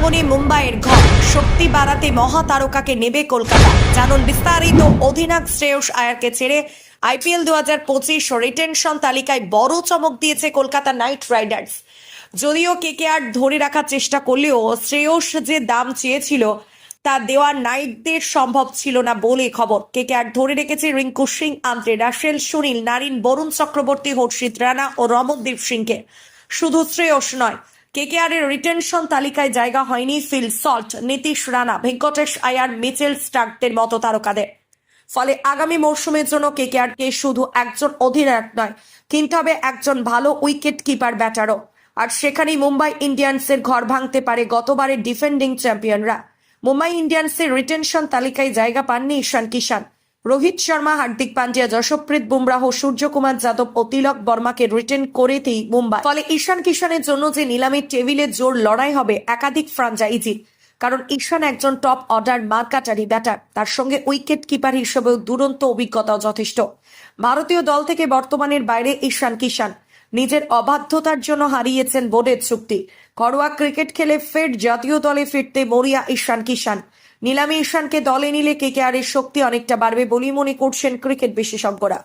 ক্রীড়াঙ্গনে মুম্বাইয়ের ঘর। শক্তি বাড়াতে মহাতারকাকে নেবে কলকাতা। জানুন বিস্তারিত, অধিনায়ক শ্রেয়স আয়ারকে ছেড়ে আইপিএল দু হাজার পঁচিশ রিটেনশন তালিকায় বড় চমক দিয়েছে কলকাতা নাইট রাইডার্স। যদিও কেকেআর ধরে রাখার চেষ্টা করলেও শ্রেয়স যে দাম চেয়েছিল, তা দেওয়া নাইটদের সম্ভব ছিল না বলে খবর। কেকেআর ধরে রেখেছে Rinku Singh, Andre Russell, Sunil, Narine, Varun Chakravarthy, Harshit Rana ও রমনদীপ সিংকে। শুধু শ্রেয়স নয় কেকেআর এর রিটেনশন তালিকায় জায়গা হয়নি Phil Salt, Nitish Rana, Venkatesh Iyer, Mitchell স্টার্কদের মতো তারকাদের ফলে আগামী মরশুমের জন্য কেকেআরকে শুধু একজন অধিনায়ক নয়, কিনতে হবে একজন ভালো উইকেট কিপার ব্যাটারও। আর সেখানেই মুম্বাই ইন্ডিয়ান্সের ঘর ভাঙতে পারে গতবারের ডিফেন্ডিং চ্যাম্পিয়নরা। মুম্বাই ইন্ডিয়ান্সের রিটেনশন তালিকায় জায়গা পাননি ঈশান কিষান রোহিত শর্মা, হার্দিক পান্ডিয়া, যশপ্রীত বুমরাহ, সূর্যকুমার যাদব ও তিলক বর্মাকে রিটেন করেতেই মুম্বাই। ফলে ঈশান কিষানের জন্য যে নিলামের টেবিলে জোর লড়াই হবে একাধিক ফ্রাঞ্চাইজি কারণ ঈশান একজন টপ অর্ডার মার্কাটারি ব্যাটার তার সঙ্গে উইকেট কিপার হিসেবেও দুরন্ত অভিজ্ঞতাও যথেষ্ট। ভারতীয় দল থেকে বর্তমানের বাইরে ঈশান কিষান নিজের অবাধ্যতার জন্য হারিয়েছেন বোর্ডের চুক্তি। ঘরোয়া ক্রিকেট খেলে ফের জাতীয় দলে ফিরতে মরিয়া ঈশান কিষান নিলামে ঈশানকে দলে নিলে কেকেআরের শক্তি অনেকটা বাড়বে বলেই মনে করছেন ক্রিকেট বিশেষজ্ঞরা।